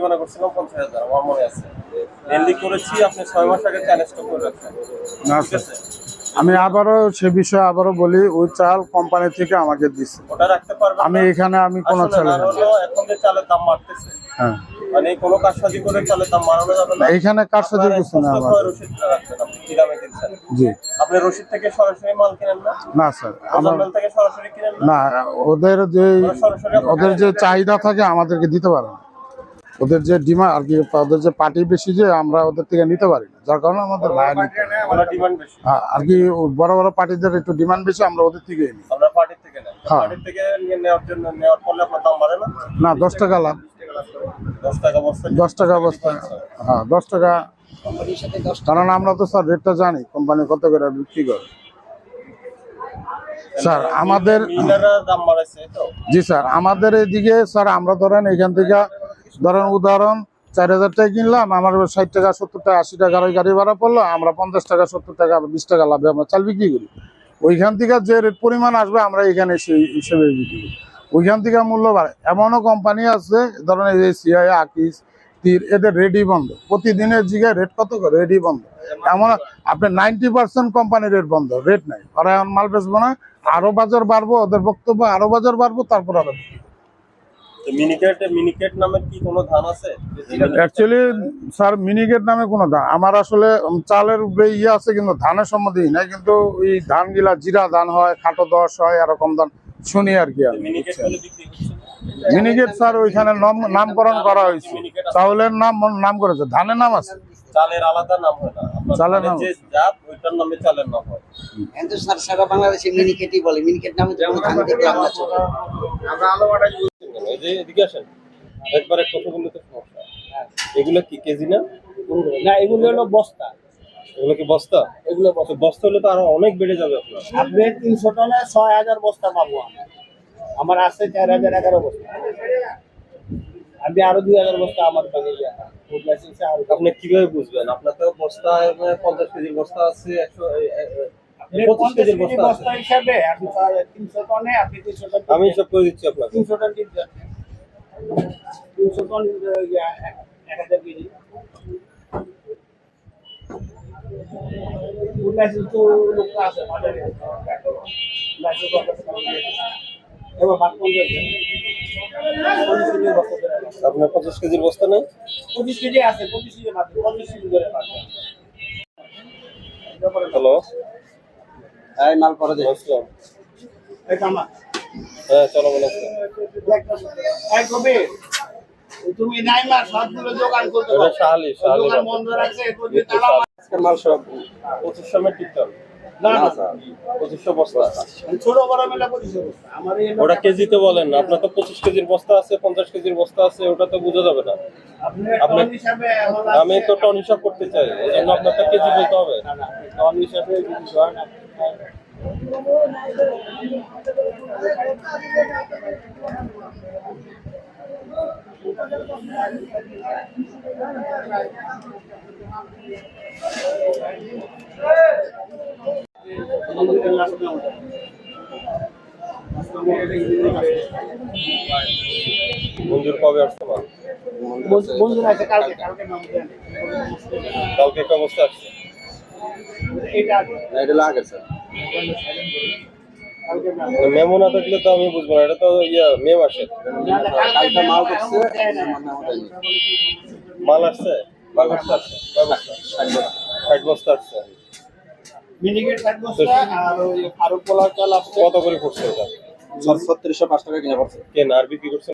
জরিমানা করছিলাম পঞ্চাশ হাজার আমার মনে আছে। মেনলি করেছি আপনি ছয় মাস আগে চ্যালেঞ্জটা করে রাখছেন। না ঠিক আছে? আমি আবারও সে বিষয়ে আবারও বলি ওই চাল কোম্পানি থেকে আমাকে দিচ্ছে ওটা রাখতে পারবেন আমি এখানে আমি কোনো এখন যে চালের দাম বাড়তেছে হ্যাঁ। মানে কোনো কারসাজি করে চালের দাম বাড়ানো যাবে না। এইখানে কার কিছু না আমার। রসিদটা রাখবেন আপনি কি দামে কিনছেন। জি। আপনি রসিদ থেকে সরাসরি মাল কিনেন না? না স্যার আমার আমার থেকে সরাসরি কিনেন না? না ওদের যে ওদের যে চাহিদা থাকে আমাদেরকে দিতে পারে না। ওদের যে ডিমান্ড আর কি ওদের যে পার্টি বেশি যে আমরা ওদের থেকে নিতে পারি না। যার কারণে আমাদের ভাড়া নিতে হয়। আর কি বড় বড় পার্টিদের একটু ডিমান্ড বেশি আমরা ওদের থেকে নিই। হ্যাঁ। পার্টির থেকে নিয়ে নেওয়ার জন্য নেওয়ার ফলে আপনার দাম বাড়ে না? দশ টাকা লাভ। দশ টাকা বস্তা হ্যাঁ দশ টাকা। কারণ আমরা তো স্যার রেটটা জানি কোম্পানি কত করে বিক্রি করে। স্যার আমাদের মিলাররা দাম বাড়াইছে তো? জি স্যার আমাদের এদিকে স্যার আমরা ধরেন এখান থেকে ধরেন উদাহরণ, চার হাজার টাকা কিনলাম, আমার ষাট টাকা, সত্তর টাকা, আশি টাকার ওই গাড়ি ভাড়া পড়ল, আমরা পঞ্চাশ টাকা, সত্তর টাকা, বিশ টাকা লাভে আমরা চাল বিক্রি করি। ওইখান থেকে যে রেট পরিমাণ আসবে, আমরা এখানে সেই হিসেবে বিক্রি করি। ওইখান থেকে মূল্য বাড়ে এমনও কোম্পানি আছে, ধরেন এই যে সিআই আকিস তীর এদের রেডি বন্ধ। প্রতিদিনের জিগায় রেট কত করে? রেডি বন্ধ। এমন আপনার নাইনটি পার্সেন্ট কোম্পানির রেট বন্ধ রেট নাই। ওরা এখন মাল বেচবো না, আরও বাজার বাড়বো, ওদের বক্তব্য আরও বাজার বাড়বো, তারপর আরও মিনিকেট মিনিকেট নামের কি কোনো ধান আছে? অ্যাকচুয়ালি স্যার মিনিকেট নামে কোনো ধান আমার আসলে চালের উপরে ইয়ে আছে কিন্তু ধানের সম্বন্ধে নাই কিন্তু এই ধানগুলা জিরা ধান হয় খাটো দশ হয় এরকম ধান শুনি আর কি মিনিকেট স্যার ওইখানে নাম- নামকরণ করা হয়েছে। চাউলের নাম নাম করেছে। ধানের নাম আছে? চালের আলাদা নাম হয় না। চালের ধানের নাম? যে জাত ওইটার নামে চালের নাম হয়। কিন্তু স্যার সারা বাংলাদেশে মিনিকেটই বলে। মিনিকেট নামে ধান দেখলাম না ছোট। এই যে এদিকে আসেন একবারে কথা বললে তো সমস্যা। এগুলো কি কেজি না? না এগুলো হলো বস্তা। এগুলো কি বস্তা? এগুলো বস্তা। বস্তা হলে তো আরও অনেক বেড়ে যাবে আপনার। আপনি তিনশো টনে ছয় হাজার বস্তা পাবো আমি। আমার আছে চার হাজার এগারো বস্তা। আমি আরও দুই হাজার বস্তা আমার আপনি কীভাবে বুঝবেন? আপনার তো বস্তা পঞ্চাশ কেজির বস্তা আছে একশো আমি সব করে দিচ্ছি আপনাকে। তিনশো টন টন এক হাজার কেজি লাইসেন্স তো আছে বাজারে লাইসেন্স এবার বাদ। আপনার পঞ্চাশ কেজির বস্তা নেই? পঁচিশ কেজি আছে পঁচিশ কেজি মাত্র পঁচিশ কেজি মাত্র হ্যালো এই মাল পরে দে। আসসালাম। কামা হ্যাঁ চলো বলো। তুমি নাইমা সবগুলো দোকান করতে এটা শাহালি শাহালি দোকান বন্ধ রাখছে কবি তালা আজকের মাল সব পঁচিশশো মেট্রিক টন না না। পঁচিশশো বস্তা। ছোট বড় মেলা পঁচিশ আমার ওটা কেজিতে বলেন না আপনার তো পঁচিশ কেজির বস্তা আছে পঞ্চাশ কেজির বস্তা আছে ওটা তো বোঝা যাবে না। আপনি আমি তো টন হিসাব করতে চাই আপনার কেজি বলতে হবে। না না টন হিসাবে যদি ধরেন আপনি- মঞ্জুর কবে আসতে পারে? বন্ধুরা আছে কালকে কালকে কালকে আসছে এটা এটা লাগে স্যার মেমো না থাকলে তো আমি বুঝব না এটা তো ইয়া মেম আসে। মাল আসছে? ষাট বস্তা। আসছে কত করে পড়ছে এটা ছত্রিশশো পাঁচ টাকা কিনে পড়ছে। কেন আর বিক্রি করছে?